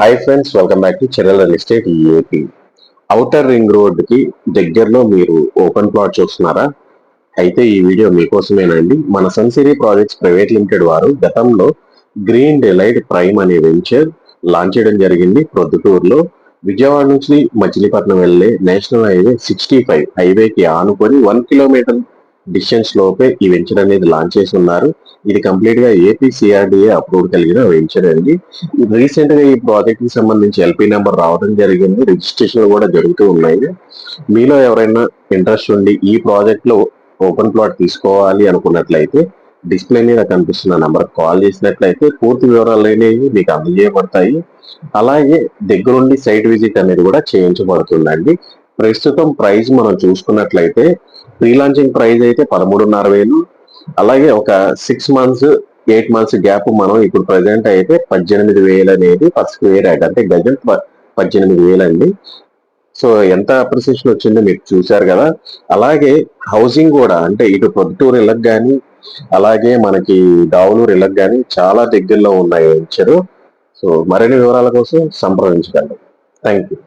Hi friends welcome back to చెరల్ real estate AP outer ring రోడ్కి దగ్గరలో మీరు open plot చూస్తున్నారా? అయితే ఈ వీడియో మీకోసమేనండి. మన సన్సిరీ ప్రాజెక్ట్స్ ప్రైవేట్ లిమిటెడ్ వారు గతంలో గ్రీన్ డిలైట్ ప్రైమ్ అనే వెంచర్ లాంచ్ చేయడం జరిగింది ప్రొద్దుటూరులో. విజయవాడ నుంచి మచిలీపట్నం వెళ్ళే నేషనల్ హైవే సిక్స్టీ ఫైవ్ హైవేకి ఆనుకొని వన్ కిలోమీటర్ డిస్టెన్స్ లోపే ఈ వెంచర్ అనేది లాంచ్ చేసి ఉన్నారు. ఇది కంప్లీట్గా ఏపీ సిఆర్డిఏ అప్రూవ్ కలిగిన వెంచర్ అండి. రీసెంట్గా ఈ ప్రాజెక్ట్కి సంబంధించి ఎల్పీ నెంబర్ రావడం జరిగింది. రిజిస్ట్రేషన్ కూడా జరుగుతూ ఉన్నాయి. మీలో ఎవరైనా ఇంట్రెస్ట్ ఉండి ఈ ప్రాజెక్ట్లో ఓపెన్ ప్లాట్ తీసుకోవాలి అనుకున్నట్లయితే డిస్ప్లే మీద కనిపిస్తున్న నెంబర్ కాల్ చేసినట్లయితే పూర్తి వివరాలు అనేవి మీకు అందజేయబడతాయి. అలాగే దగ్గరుండి సైట్ విజిట్ అనేది కూడా చేయించబడుతుందండి. ప్రస్తుతం ప్రైస్ మనం చూసుకున్నట్లయితే ప్రీ లాంచింగ్ ప్రైస్ అయితే పదమూడున్నర వేలు. అలాగే ఒక six months eight months gap మనం ఇప్పుడు ప్రజెంట్ అయితే పద్దెనిమిది వేలు అనేది పర్ స్క్వేర్ యాడ్ అంటే గజం ప- పద్దెనిమిది వేలు అండి సో ఎంత అప్రిసియేషన్ వచ్చిందో మీరు చూశారు కదా. అలాగే హౌసింగ్ కూడా అంటే ఇటు పొద్దుటూరు ఇళ్ళకి కానీ అలాగే మనకి దావులూరు ఇళ్ళకి కానీ చాలా దగ్గరలో ఉన్నాయి ఇచ్చారు సో మరిన్ని వివరాల కోసం సంప్రదించగలరు థ్యాంక్ యూ